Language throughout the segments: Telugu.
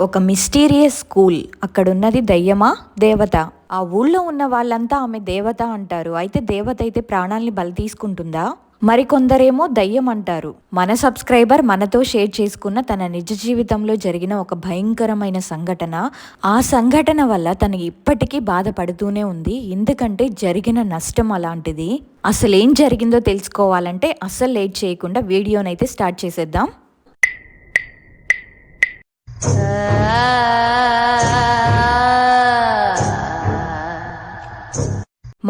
ఒక మిస్టీరియస్ స్కూల్. అక్కడున్నది దయ్యమా? దేవత. ఆ ఊళ్ళో ఉన్న వాళ్ళంతా ఆమె దేవత అంటారు. అయితే దేవత అయితే ప్రాణాల్ని బలి తీసుకుంటుందా? మరికొందరేమో దయ్యం అంటారు. మన సబ్స్క్రైబర్ మనతో షేర్ చేసుకున్న తన నిజ జీవితంలో జరిగిన ఒక భయంకరమైన సంఘటన. ఆ సంఘటన వల్ల తను ఇప్పటికీ బాధపడుతూనే ఉంది. ఎందుకంటే జరిగిన నష్టం అలాంటిది. అసలు ఏం జరిగిందో తెలుసుకోవాలంటే అస్సలు లేట్ చేయకుండా వీడియోనైతే స్టార్ట్ చేసేద్దాం.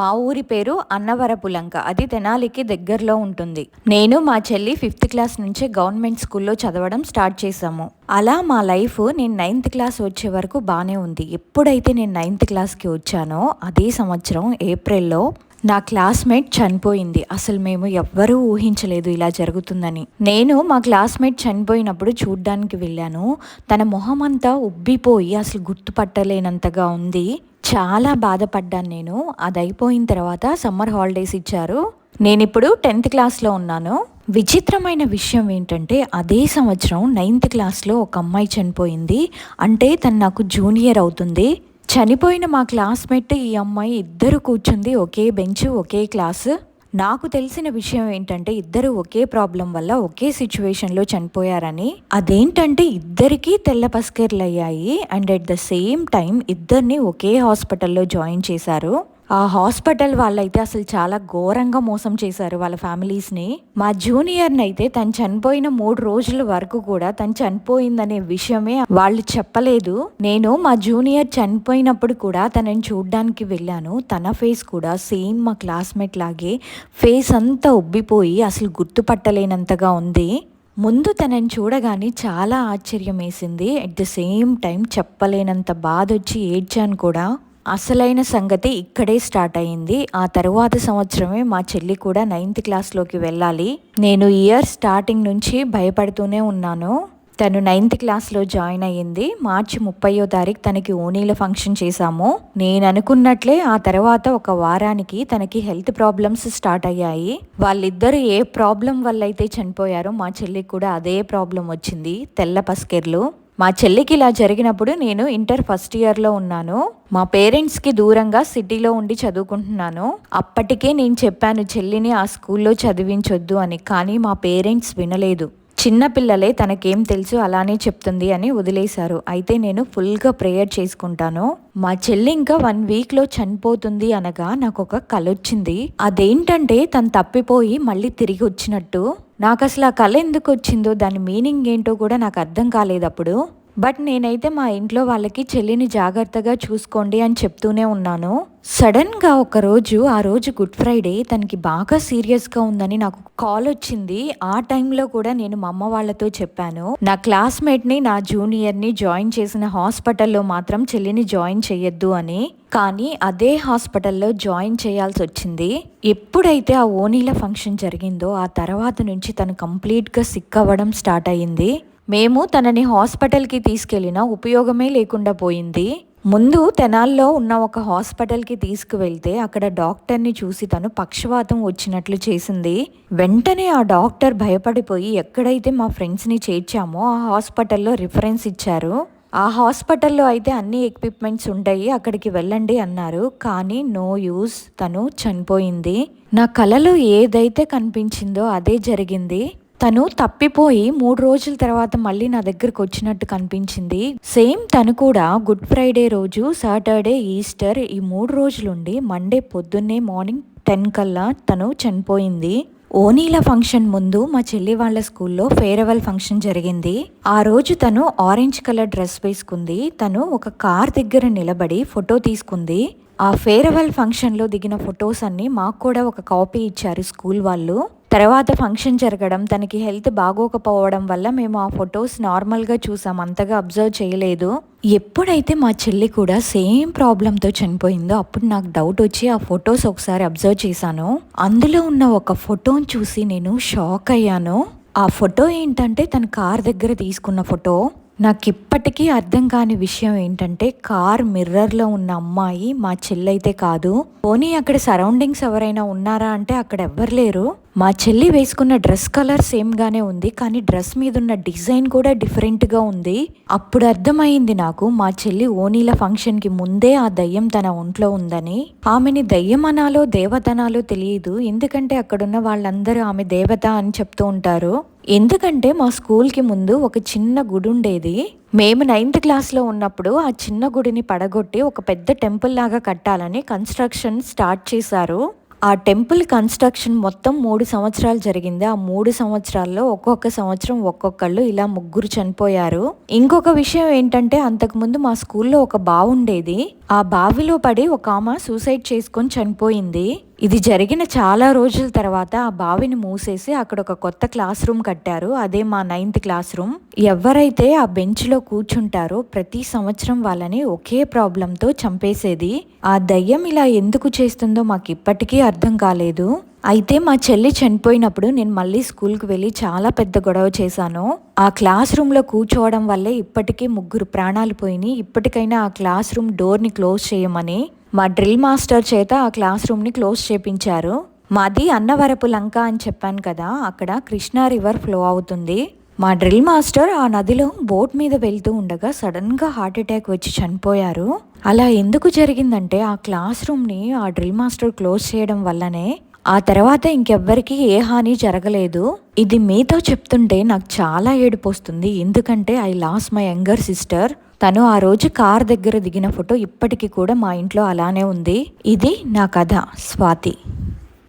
మా ఊరి పేరు అన్నవరపులంక. అది తెనాలికి దగ్గరలో ఉంటుంది. నేను మా చెల్లి ఫిఫ్త్ క్లాస్ నుంచే గవర్నమెంట్ స్కూల్లో చదవడం స్టార్ట్ చేశాము. అలా మా లైఫ్ నేను నైన్త్ క్లాస్ వచ్చే వరకు బాగానే ఉంది. ఎప్పుడైతే నేను నైన్త్ క్లాస్కి వచ్చానో అదే సంవత్సరం ఏప్రిల్లో నా క్లాస్మేట్ చనిపోయింది. అసలు మేము ఎవ్వరూ ఊహించలేదు ఇలా జరుగుతుందని. నేను మా క్లాస్మేట్ చనిపోయినప్పుడు చూడ్డానికి వెళ్ళాను. తన మొహం అంతా ఉబ్బిపోయి అసలు గుర్తుపట్టలేనంతగా ఉంది. చాలా బాధపడ్డాను నేను. అది అయిపోయిన తర్వాత సమ్మర్ హాలిడేస్ ఇచ్చారు. నేను ఇప్పుడు టెన్త్ క్లాస్లో ఉన్నాను. విచిత్రమైన విషయం ఏంటంటే అదే సంవత్సరం నైన్త్ క్లాస్లో ఒక అమ్మాయి చనిపోయింది. అంటే తను నాకు జూనియర్ అవుతుంది. చనిపోయిన మా క్లాస్మేట్ ఈ అమ్మాయి ఇద్దరు కూర్చుంది ఒకే బెంచ్ ఒకే క్లాసు. నాకు తెలిసిన విషయం ఏంటంటే ఇద్దరు ఒకే ప్రాబ్లం వల్ల ఒకే సిచ్యువేషన్లో చనిపోయారని అదేంటంటే ఇద్దరికీ తెల్ల పస్కెర్లు అయ్యాయి and at the same time ఇద్దరిని ఒకే హాస్పిటల్లో జాయిన్ చేశారు. ఆ హాస్పిటల్ వాళ్ళైతే అసలు చాలా ఘోరంగా మోసం చేశారు వాళ్ళ ఫ్యామిలీస్ని. మా జూనియర్ని అయితే తను చనిపోయిన మూడు రోజుల వరకు కూడా తను చనిపోయిందనే విషయమే వాళ్ళు చెప్పలేదు. నేను మా జూనియర్ చనిపోయినప్పుడు కూడా తనని చూడ్డానికి వెళ్ళాను. తన ఫేస్ కూడా సేమ్ మా క్లాస్మేట్ లాగే ఫేస్ అంతా ఉబ్బిపోయి అసలు గుర్తుపట్టలేనంతగా ఉంది. ముందు తనని చూడగానే చాలా ఆశ్చర్యం వేసింది అట్ ద సేమ్ టైం చెప్పలేనంత బాధ వచ్చి ఏడ్చాను కూడా. అసలైన సంగతి ఇక్కడే స్టార్ట్ అయింది ఆ తరువాత సంవత్సరమే మా చెల్లి కూడా నైన్త్ క్లాస్లోకి వెళ్ళాలి. నేను ఇయర్ స్టార్టింగ్ నుంచి భయపడుతూనే ఉన్నాను. తను నైన్త్ క్లాస్లో జాయిన్ అయ్యింది. మార్చి ముప్పయో తారీఖు తనకి ఓనీల ఫంక్షన్ చేశాము. నేను అనుకున్నట్లే ఆ తర్వాత ఒక వారానికి తనకి హెల్త్ ప్రాబ్లమ్స్ స్టార్ట్ అయ్యాయి. వాళ్ళిద్దరు ఏ ప్రాబ్లం వల్ల అయితే చనిపోయారో మా చెల్లికి కూడా అదే ప్రాబ్లం వచ్చింది. తెల్ల పస్కెర్లు. మా చెల్లికి ఇలా జరిగినప్పుడు నేను ఇంటర్ ఫస్ట్ ఇయర్లో ఉన్నాను. మా పేరెంట్స్కి దూరంగా సిటీలో ఉండి చదువుకుంటున్నాను. అప్పటికే నేను చెప్పాను చెల్లిని ఆ స్కూల్లో చదివించొద్దు అని. కానీ మా పేరెంట్స్ వినలేదు. చిన్నపిల్లలే తనకేం తెలుసు అలానే చెప్తుంది అని వదిలేశారు. అయితే నేను ఫుల్గా ప్రేయర్ చేసుకుంటాను. మా చెల్లి ఇంకా వన్ వీక్లో చనిపోతుంది అనగా నాకు ఒక కళ వచ్చింది అదేంటంటే తను తప్పిపోయి మళ్ళీ తిరిగి వచ్చినట్టు. నాకు అసలు ఆ కళ ఎందుకు వచ్చిందో దాని మీనింగ్ ఏంటో కూడా నాకు అర్థం కాలేదు అప్పుడు. బట్ నేనైతే మా ఇంట్లో వాళ్ళకి చెల్లిని జాగ్రత్తగా చూసుకోండి అని చెప్తూనే ఉన్నాను. సడన్గా ఒకరోజు ఆ రోజు గుడ్ ఫ్రైడే తనకి బాగా సీరియస్గా ఉందని నాకు కాల్ వచ్చింది. ఆ టైంలో కూడా నేను మా అమ్మ వాళ్ళతో చెప్పాను. నా క్లాస్మేట్ని నా జూనియర్ని జాయిన్ చేసిన హాస్పిటల్లో మాత్రం చెల్లిని జాయిన్ చేయొద్దు అని. కానీ అదే హాస్పిటల్లో జాయిన్ చేయాల్సి వచ్చింది. ఎప్పుడైతే ఆ ఓనీల ఫంక్షన్ జరిగిందో ఆ తర్వాత నుంచి తను కంప్లీట్గా సిక్ అవ్వడం స్టార్ట్ అయ్యింది. మేము తనని హాస్పిటల్కి తీసుకెళ్ళిన ఉపయోగమే లేకుండా పోయింది. ముందు తెనాల్లో ఉన్న ఒక హాస్పిటల్కి తీసుకువెళ్తే అక్కడ డాక్టర్ని చూసి తను పక్షవాతం వచ్చినట్లు చేసింది. వెంటనే ఆ డాక్టర్ భయపడిపోయి ఎక్కడైతే మా ఫ్రెండ్స్ని చేర్చామో ఆ హాస్పిటల్లో రిఫరెన్స్ ఇచ్చారు. ఆ హాస్పిటల్లో అయితే అన్ని ఎక్విప్మెంట్స్ ఉంటాయి అక్కడికి వెళ్ళండి అన్నారు. కానీ నో యూస్ తను చనిపోయింది. నా కలలో ఏదైతే కనిపించిందో అదే జరిగింది. తను తప్పిపోయి మూడు రోజుల తర్వాత మళ్ళీ నా దగ్గరకు వచ్చినట్టు కనిపించింది. సేమ్ తను కూడా గుడ్ ఫ్రైడే రోజు సాటర్డే ఈస్టర్ ఈ మూడు రోజులుండి మండే పొద్దున్నే మార్నింగ్ టెన్ కల్లా తను చనిపోయింది. ఓనీల ఫంక్షన్ ముందు మా చెల్లి వాళ్ళ స్కూల్లో ఫేర్వెల్ ఫంక్షన్ జరిగింది. ఆ రోజు తను ఆరెంజ్ కలర్ డ్రెస్ వేసుకుంది. తను ఒక కార్ దగ్గర నిలబడి ఫోటో తీసుకుంది. ఆ ఫేర్వెల్ ఫంక్షన్లో దిగిన ఫొటోస్ అన్ని మాకు కూడా ఒక కాపీ ఇచ్చారు స్కూల్ వాళ్ళు. తర్వాత ఫంక్షన్ జరగడం తనకి హెల్త్ బాగోకపోవడం వల్ల మేము ఆ ఫొటోస్ నార్మల్గా చూసాం. అంతగా అబ్జర్వ్ చేయలేదు. ఎప్పుడైతే మా చెల్లి కూడా సేమ్ ప్రాబ్లంతో చనిపోయిందో అప్పుడు నాకు డౌట్ వచ్చి ఆ ఫొటోస్ ఒకసారి అబ్జర్వ్ చేశాను. అందులో ఉన్న ఒక ఫోటోని చూసి నేను షాక్ అయ్యాను. ఆ ఫోటో ఏంటంటే తన కార్ దగ్గర తీసుకున్న ఫోటో. నాకు ఇప్పటికీ అర్థం కాని విషయం ఏంటంటే కార్ మిర్రర్లో ఉన్న అమ్మాయి మా చెల్లైతే కాదు. పోనీ అక్కడ సరౌండింగ్స్ ఎవరైనా ఉన్నారా అంటే అక్కడ ఎవ్వరు లేరు. మా చెల్లి వేసుకున్న డ్రెస్ కలర్ సేమ్గానే ఉంది కానీ డ్రెస్ మీద ఉన్న డిజైన్ కూడా డిఫరెంట్గా ఉంది. అప్పుడు అర్థమైంది నాకు మా చెల్లి ఓనీల ఫంక్షన్కి ముందే ఆ దయ్యం తన ఒంట్లో ఉందని. ఆమెని దయ్యం అనాలో దేవతనాలో తెలియదు ఎందుకంటే అక్కడున్న వాళ్ళందరూ ఆమె దేవత అని చెప్తూ ఉంటారు. ఎందుకంటే మా స్కూల్కి ముందు ఒక చిన్న గుడి ఉండేది. మేము నైన్త్ క్లాస్లో ఉన్నప్పుడు ఆ చిన్న గుడిని పడగొట్టి ఒక పెద్ద టెంపుల్ లాగా కట్టాలని కన్స్ట్రక్షన్ స్టార్ట్ చేశారు. ఆ టెంపుల్ కన్స్ట్రక్షన్ మొత్తం మూడు సంవత్సరాలు జరిగింది. ఆ మూడు సంవత్సరాల్లో ఒక్కొక్క సంవత్సరం ఒక్కొక్కళ్ళు ఇలా ముగ్గురు చనిపోయారు. ఇంకొక విషయం ఏంటంటే అంతకుముందు మా స్కూల్లో ఒక బావుండేది ఆ బావిలో పడి ఒక ఆమె సూసైడ్ చేసుకొని చనిపోయింది. ఇది జరిగిన చాలా రోజుల తర్వాత ఆ బావిని మూసేసి అక్కడ ఒక కొత్త క్లాస్ రూమ్ కట్టారు. అదే మా నైన్త్ క్లాస్ రూమ్. ఎవరైతే ఆ బెంచ్లో కూర్చుంటారో ప్రతి సంవత్సరం వాళ్ళని ఒకే ప్రాబ్లంతో చంపేసేది. ఆ దయ్యం ఇలా ఎందుకు చేస్తుందో మాకు ఇప్పటికీ అర్థం కాలేదు. అయితే మా చెల్లి చనిపోయినప్పుడు నేను మళ్ళీ స్కూల్కి వెళ్ళి చాలా పెద్ద గొడవ చేశాను. ఆ క్లాస్ రూమ్లో కూర్చోవడం వల్లే ఇప్పటికీ ముగ్గురు ప్రాణాలు పోయినాయి. ఇప్పటికైనా ఆ క్లాస్ రూమ్ డోర్ని క్లోజ్ చేయమని మా డ్రిల్ మాస్టర్ చేత ఆ క్లాస్ రూమ్ని క్లోజ్ చేపించారు. మాది అన్నవరపు లంక అని చెప్పాను కదా అక్కడ కృష్ణా రివర్ ఫ్లో అవుతుంది. మా డ్రిల్ మాస్టర్ ఆ నదిలో బోట్ మీద వెళ్తూ ఉండగా సడన్గా హార్ట్ అటాక్ వచ్చి చనిపోయారు. అలా ఎందుకు జరిగిందంటే ఆ క్లాస్ రూమ్ని ఆ డ్రిల్ మాస్టర్ క్లోజ్ చేయడం వల్లనే ఆ తర్వాత ఇంకెవ్వరికీ ఏ హాని జరగలేదు. ఇది మీతో చెప్తుంటే నాకు చాలా ఏడుపు వస్తుంది ఎందుకంటే I lost my younger sister. తను ఆ రోజు కార్ దగ్గర దిగిన ఫోటో ఇప్పటికీ కూడా మా ఇంట్లో అలానే ఉంది. ఇది నా కథ. స్వాతి.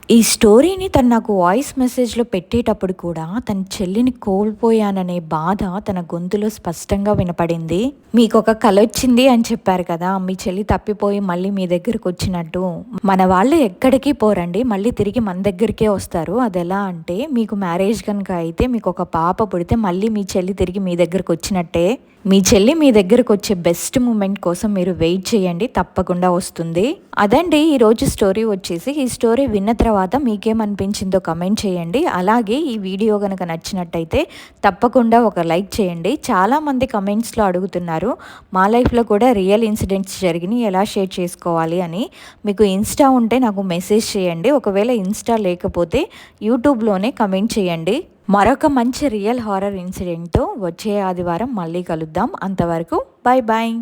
ఈ స్టోరీని తను నాకు వాయిస్ మెసేజ్లో పెట్టేటప్పుడు కూడా తన చెల్లిని కోల్పోయాననే బాధ తన గొంతులో స్పష్టంగా వినపడింది. మీకు ఒక కల వచ్చింది అని చెప్పారు కదా మీ చెల్లి తప్పిపోయి మళ్ళీ మీ దగ్గరకు వచ్చినట్టు. మన వాళ్ళు ఎక్కడికి పోరండి మళ్ళీ తిరిగి మన దగ్గరికే వస్తారు. అది ఎలా అంటే మీకు మ్యారేజ్ కనుక అయితే మీకు ఒక పాప పుడితే మళ్ళీ మీ చెల్లి తిరిగి మీ దగ్గరకు వచ్చినట్టే. మీ చెల్లి మీ దగ్గరకు వచ్చే బెస్ట్ మూమెంట్ కోసం మీరు వెయిట్ చేయండి తప్పకుండా వస్తుంది. అదండి ఈరోజు స్టోరీ వచ్చేసి. ఈ స్టోరీ విన్న తర్వాత మీకేమనిపించిందో కమెంట్ చేయండి. అలాగే ఈ వీడియో కనుక నచ్చినట్టయితే తప్పకుండా ఒక లైక్ చేయండి. చాలామంది కమెంట్స్లో అడుగుతున్నారు మా లైఫ్లో కూడా రియల్ ఇన్సిడెంట్స్ జరిగినాయి ఎలా షేర్ చేసుకోవాలి? అని. మీకు ఇన్స్టా ఉంటే నాకు మెసేజ్ చేయండి. ఒకవేళ ఇన్స్టా లేకపోతే యూట్యూబ్లోనే కమెంట్ చేయండి. మరొక మంచి రియల్ హారర్ ఇన్సిడెంట్తో వచ్చే ఆదివారం మళ్ళీ కలుద్దాం. అంతవరకు బాయ్ బాయ్